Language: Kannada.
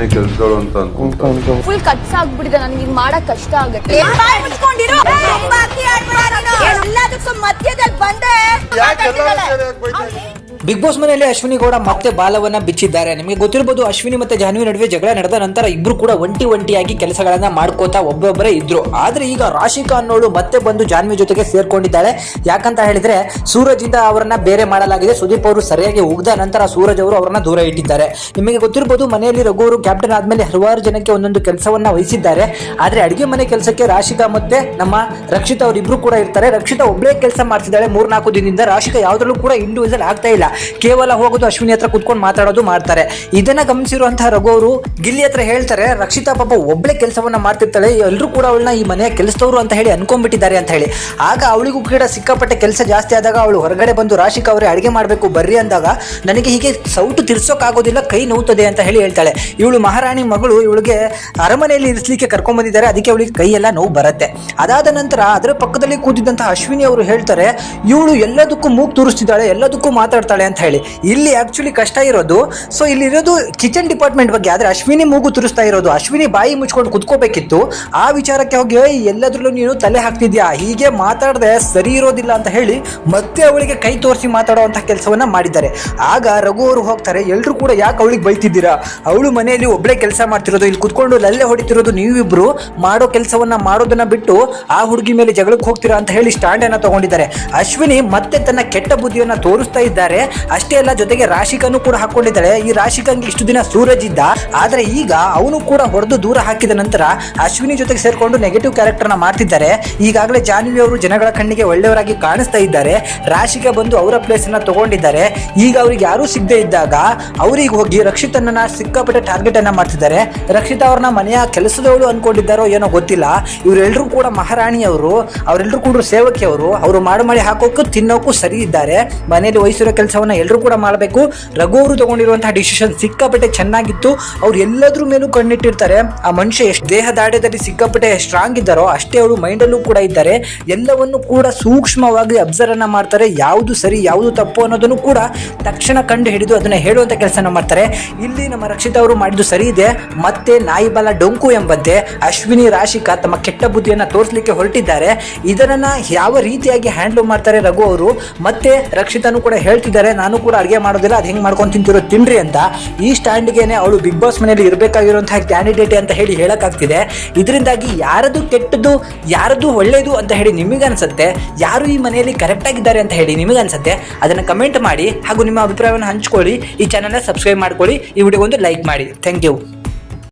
ಮನೆ ಕೆಲಸಗಳು ಅಂತ ಫುಲ್ ಕಟ್ಸ್ ಆಗ್ಬಿಟ್ಟಿದೆ ನನಗೆ ಈಗ ಮಾಡಕ್ ಕಷ್ಟ ಆಗುತ್ತೆ. ಎಲ್ಲದಕ್ಕೂ ಮಧ್ಯದಲ್ಲಿ ಬಂದೆ. ಬಿಗ್ ಬಾಸ್ ಮನೆಯಲ್ಲಿ ಅಶ್ವಿನಿ ಗೌಡ ಮತ್ತೆ ಬಾಲವನ್ನ ಬಿಚ್ಚಿದ್ದಾರೆ. ನಿಮಗೆ ಗೊತ್ತಿರಬಹುದು ಅಶ್ವಿನಿ ಮತ್ತೆ ಜಾನ್ವಿ ನಡುವೆ ಜಗಳ ನಡೆದ ನಂತರ ಇಬ್ರು ಕೂಡ ಒಂಟಿ ಒಂಟಿಯಾಗಿ ಕೆಲಸಗಳನ್ನ ಮಾಡ್ಕೋತಾ ಒಬ್ಬೊಬ್ಬರೇ ಇದ್ರು. ಆದ್ರೆ ಈಗ ರಾಶಿಕಾ ಅನ್ನೋಳು ಮತ್ತೆ ಬಂದು ಜಾನ್ವಿ ಜೊತೆಗೆ ಸೇರ್ಕೊಂಡಿದ್ದಾಳೆ. ಯಾಕಂತ ಹೇಳಿದ್ರೆ ಸೂರಜ್ ಇಂದ ಅವರನ್ನ ಬೇರೆ ಮಾಡಲಾಗಿದೆ. ಸುದೀಪ್ ಅವರು ಸರಿಯಾಗಿ ಉಗ್ದ ನಂತರ ಸೂರಜ್ ಅವರು ಅವರನ್ನ ದೂರ ಇಟ್ಟಿದ್ದಾರೆ. ನಿಮಗೆ ಗೊತ್ತಿರಬಹುದು ಮನೆಯಲ್ಲಿ ರಘು ಅವರು ಕ್ಯಾಪ್ಟನ್ ಆದ್ಮೇಲೆ ಹಲವಾರು ಜನಕ್ಕೆ ಒಂದೊಂದು ಕೆಲಸವನ್ನ ವಹಿಸಿದ್ದಾರೆ. ಆದ್ರೆ ಅಡುಗೆ ಮನೆ ಕೆಲಸಕ್ಕೆ ರಾಶಿಕಾ ಮತ್ತೆ ನಮ್ಮ ರಕ್ಷಿತಾ ಅವರಿಬ್ರು ಕೂಡ ಇರ್ತಾರೆ. ರಕ್ಷಿತಾ ಒಬ್ಬಳೇ ಕೆಲಸ ಮಾಡ್ತಿದ್ದಾಳೆ. ಮೂರ್ನಾಲ್ಕು ದಿನದಿಂದ ರಾಶಿಕಾ ಯಾವ್ದ್ರಲ್ಲೂ ಕೂಡ ಇಂಡಿವಿಜುವಲ್ ಆಗ್ತಾ ಇಲ್ಲ. ಕೇವಲ ಹೋಗೋದು ಅಶ್ವಿನಿ ಹತ್ರ ಕುತ್ಕೊಂಡು ಮಾತಾಡೋದು ಮಾಡ್ತಾರೆ. ಇದನ್ನ ಗಮನಿಸಿರುವಂತಹ ರಘು ಅವರು ಗಿಲ್ಲಿ ಹತ್ರ ಹೇಳ್ತಾರೆ, ರಕ್ಷಿತಾ ಪಾಪ ಒಬ್ಳೆ ಕೆಲಸವನ್ನ ಮಾಡ್ತಿರ್ತಾಳೆ ಎಲ್ಲರೂ ಕೂಡ ಅವಳನ್ನ ಈ ಮನೆಯ ಕೆಲಸದವರು ಅಂತ ಹೇಳಿ ಅನ್ಕೊಂಡ್ಬಿಟ್ಟಿದ್ದಾರೆ ಅಂತ ಹೇಳಿ. ಆಗ ಅವಳಿಗೂ ಕೂಡ ಸಿಕ್ಕಾಪಟ್ಟೆ ಕೆಲಸ ಜಾಸ್ತಿ ಆದಾಗ ಅವಳು ಹೊರಗಡೆ ಬಂದು ರಾಶಿಕಾ ಅವರೇ ಅಡಿಗೆ ಮಾಡಬೇಕು, ಬರ್ರಿ ಅಂದಾಗ ನನಗೆ ಹೀಗೆ ಸೌಟು ತಿರ್ಸೋಕ್ಕಾಗೋದಿಲ್ಲ ಕೈ ನೋವುತ್ತದೆ ಅಂತ ಹೇಳಿ ಹೇಳ್ತಾಳೆ. ಇವಳು ಮಹಾರಾಣಿ ಮಗಳು, ಇವಳಿಗೆ ಅರಮನೆಯಲ್ಲಿ ಇರಿಸಲಿಕ್ಕೆ ಕರ್ಕೊಂಡ್ ಬಂದಿದ್ದಾರೆ ಅದಕ್ಕೆ ಅವಳಿಗೆ ಕೈಯೆಲ್ಲ ನೋವು ಬರುತ್ತೆ. ಅದಾದ ನಂತರ ಅದರ ಪಕ್ಕದಲ್ಲಿ ಕೂತಿದ್ದಂತಹ ಅಶ್ವಿನಿ ಅವರು ಹೇಳ್ತಾರೆ, ಇವಳು ಎಲ್ಲದಕ್ಕೂ ಮೂಗ್ ತೋರಿಸ್ತಿದ್ದಾಳೆ, ಎಲ್ಲದಕ್ಕೂ ಮಾತಾಡ್ತಾಳೆ ಅಂತ ಹೇಳಿ. ಇಲ್ಲಿ ಆಕ್ಚುಲಿ ಕಷ್ಟ ಇರೋದು ಸೊ ಇಲ್ಲಿ ಇರೋದು ಕಿಚನ್ ಡಿಪಾರ್ಟ್ಮೆಂಟ್ ಬಗ್ಗೆ. ಆದರೆ ಅಶ್ವಿನಿ ಮೂಗು ತುರಿಸ್ತಾ ಇರೋದು. ಅಶ್ವಿನಿ ಬಾಯಿ ಮುಚ್ಕೊಂಡು ಕುತ್ಕೋಬೇಕಿತ್ತು. ಆ ವಿಚಾರಕ್ಕೆ ಹೋಗಿ ಎಲ್ಲದರಲ್ಲೂ ನೀನು ತಲೆ ಹಾಕ್ತಿದ್ಯಾ? ಹೀಗೆ ಮಾತಾಡದೆ ಸರಿ ಇರೋದಿಲ್ಲ ಅಂತ ಹೇಳಿ ಮತ್ತೆ ಅವಳಿಗೆ ಕೈ ತೋರಿಸಿ ಮಾತಾಡುವಂಥ ಕೆಲಸವನ್ನ ಮಾಡಿದ್ದಾರೆ. ಆಗ ರಘು ಅವರು ಹೋಗ್ತಾರೆ ಎಲ್ಲರೂ ಕೂಡ ಯಾಕೆ ಅವಳಿಗೆ ಬೈತಿದ್ದೀರಾ? ಅವಳು ಮನೆಯಲ್ಲಿ ಒಬ್ಬಳೇ ಕೆಲಸ ಮಾಡ್ತಿರೋದು, ಇಲ್ಲಿ ಕುತ್ಕೊಂಡು ಲಲ್ಲೆ ಹೊಡಿತಿರೋದು ನೀವಿಬ್ರು. ಮಾಡೋ ಕೆಲಸವನ್ನ ಮಾಡೋದನ್ನ ಬಿಟ್ಟು ಆ ಹುಡುಗಿ ಮೇಲೆ ಜಗಳಕ್ಕೆ ಹೋಗ್ತೀರಾ? ಅಂತ ಹೇಳಿ ಸ್ಟ್ಯಾಂಡನ್ನು ತಗೊಂಡಿದ್ದಾರೆ. ಅಶ್ವಿನಿ ಮತ್ತೆ ತನ್ನ ಕೆಟ್ಟ ಬುದ್ಧಿಯನ್ನ ತೋರಿಸ್ತಾ ಇದ್ದಾರೆ. ಅಷ್ಟೇ ಅಲ್ಲ, ಜೊತೆಗೆ ರಾಶಿಕನು ಕೂಡ ಹಾಕೊಂಡಿದ್ದಾಳೆ. ಈ ರಾಶಿಕಂಗೆ ಇಷ್ಟು ದಿನ ಸೂರಜ್ ಇದ್ದ. ಆದ್ರೆ ಈಗ ಅವನು ಕೂಡ ಹೊಡೆದು ದೂರ ಹಾಕಿದ ನಂತರ ಅಶ್ವಿನಿ ಜೊತೆಗೆ ಸೇರ್ಕೊಂಡು ನೆಗೆಟಿವ್ ಕ್ಯಾರೆಕ್ಟರ್ನ ಮಾಡ್ತಿದ್ದಾರೆ. ಈಗಾಗಲೇ ಜಾನ್ವಿ ಅವರು ಜನಗಳ ಕಣ್ಣಿಗೆ ಒಳ್ಳೆಯವರಾಗಿ ಕಾಣಿಸ್ತಾ ಇದ್ದಾರೆ. ರಾಶಿಕಾ ಬಂದು ಅವರ ಪ್ಲೇಸ್ ಅನ್ನ ತಗೊಂಡಿದ್ದಾರೆ. ಈಗ ಅವ್ರಿಗೆ ಯಾರು ಸಿಗದೆ ಇದ್ದಾಗ ಅವ್ರಿಗೆ ಹೋಗಿ ರಕ್ಷಿತನನ್ನ, ಸಿಕ್ಕಾಪಟ್ಟೆ ಟಾರ್ಗೆಟ್ ಅನ್ನ ಮಾಡ್ತಿದ್ದಾರೆ. ರಕ್ಷಿತಾ ಅವ್ರನ್ನ ಮನೆಯ ಕೆಲಸದವಳು ಅನ್ಕೊಂಡಿದ್ದಾರೋ ಏನೋ ಗೊತ್ತಿಲ್ಲ. ಇವರೆಲ್ಲರೂ ಕೂಡ ಮಹಾರಾಣಿಯವರು ಅವರೆಲ್ಲರೂ ಕೂಡ ಸೇವಕಿಯವರು. ಅವರು ಮಾಡಿ ಮಾಡಿ ಹಾಕೋಕ್ಕೂ ತಿನ್ನೋಕ್ಕೂ ಸರಿ ಇದ್ದಾರೆ. ಮನೆಯಲ್ಲಿ ವಹಿಸಿರೋ ಕೆಲಸವನ್ನ ಎಲ್ಲರೂ ಕೂಡ ಮಾಡಬೇಕು. ರಘು ಅವರು ತಗೊಂಡಿರುವಂತಹ ಡಿಸಿಷನ್ ಸಿಕ್ಕಾಪಟ್ಟೆ ಚೆನ್ನಾಗಿತ್ತು. ಅವ್ರು ಎಲ್ಲದ್ರ ಮೇಲೂ ಕಣ್ಣಿಟ್ಟಿರ್ತಾರೆ. ಆ ಮನುಷ್ಯ ಎಷ್ಟು ದೇಹ ದಾಡ್ಯದಲ್ಲಿ ಸಿಕ್ಕಾಪಟ್ಟೆ ಸ್ಟ್ರಾಂಗ್ ಇದ್ದಾರೋ ಅಷ್ಟೇ ಅವರು ಮೈಂಡಲ್ಲೂ ಕೂಡ ಇದ್ದಾರೆ. ಎಲ್ಲವನ್ನು ಕೂಡ ಸೂಕ್ಷ್ಮವಾಗಿ ಅಬ್ಸರ್ವ್ ಅನ್ನ ಮಾಡ್ತಾರೆ. ಯಾವುದು ಸರಿ, ಯಾವುದು ತಪ್ಪು ಅನ್ನೋದನ್ನು ಕೂಡ ತಕ್ಷಣ ಕಂಡು ಹಿಡಿದು ಅದನ್ನ ಹೇಳುವಂತ ಕೆಲಸನ ಮಾಡ್ತಾರೆ. ಇಲ್ಲಿ ನಮ್ಮ ರಕ್ಷಿತ ಅವರು ಮಾಡಿದ್ದು ಸರಿ ಇದೆ. ಮತ್ತೆ ನಾಯಿಬಲ ಡೊಂಕು ಎಂಬಂತೆ ಅಶ್ವಿನಿ ರಾಶಿಕಾ ತಮ್ಮ ಕೆಟ್ಟ ಬುದ್ಧಿಯನ್ನ ತೋರಿಸಲಿಕ್ಕೆ ಹೊರಟಿದ್ದಾರೆ. ಇದನ್ನ ಯಾವ ರೀತಿಯಾಗಿ ಹ್ಯಾಂಡಲ್ ಮಾಡ್ತಾರೆ ರಘು ಅವರು? ಮತ್ತೆ ರಕ್ಷಿತನು ಕೂಡ ಹೇಳ್ತಿದ್ದಾರೆ. ನಾನು ಕೂಡ ಅಡುಗೆ ಮಾಡೋದಿಲ್ಲ, ಅದು ಹೆಂಗೆ ಮಾಡ್ಕೊಂಡು ತಿಂತಿರೋ ತಿನ್ರಿ ಅಂತ. ಈ ಸ್ಟ್ಯಾಂಡ್ಗೆನೆ ಅವಳು ಬಿಗ್ ಬಾಸ್ ಮನೆಯಲ್ಲಿ ಇರಬೇಕಾಗಿರುವಂತಹ ಕ್ಯಾಂಡಿಡೇಟ್ ಅಂತ ಹೇಳಿ ಹೇಳಕ್ಕಾಗ್ತಿದೆ. ಇದರಿಂದಾಗಿ ಯಾರದು ಕೆಟ್ಟದ್ದು, ಯಾರದು ಒಳ್ಳೇದು ಅಂತ ಹೇಳಿ ನಿಮಗನ್ಸುತ್ತೆ. ಯಾರು ಈ ಮನೆಯಲ್ಲಿ ಕರೆಕ್ಟ್ ಆಗಿದ್ದಾರೆ ಅಂತ ಹೇಳಿ ನಿಮಗೆ ಅನ್ಸುತ್ತೆ ಅದನ್ನು ಕಮೆಂಟ್ ಮಾಡಿ ಹಾಗೂ ನಿಮ್ಮ ಅಭಿಪ್ರಾಯವನ್ನು ಹಂಚ್ಕೊಳ್ಳಿ. ಈ ಚಾನಲ್ನ ಸಬ್ಸ್ಕ್ರೈಬ್ ಮಾಡ್ಕೊಳ್ಳಿ. ಈ ವಿಡಿಯೋಗೊಂದು ಲೈಕ್ ಮಾಡಿ. Thank you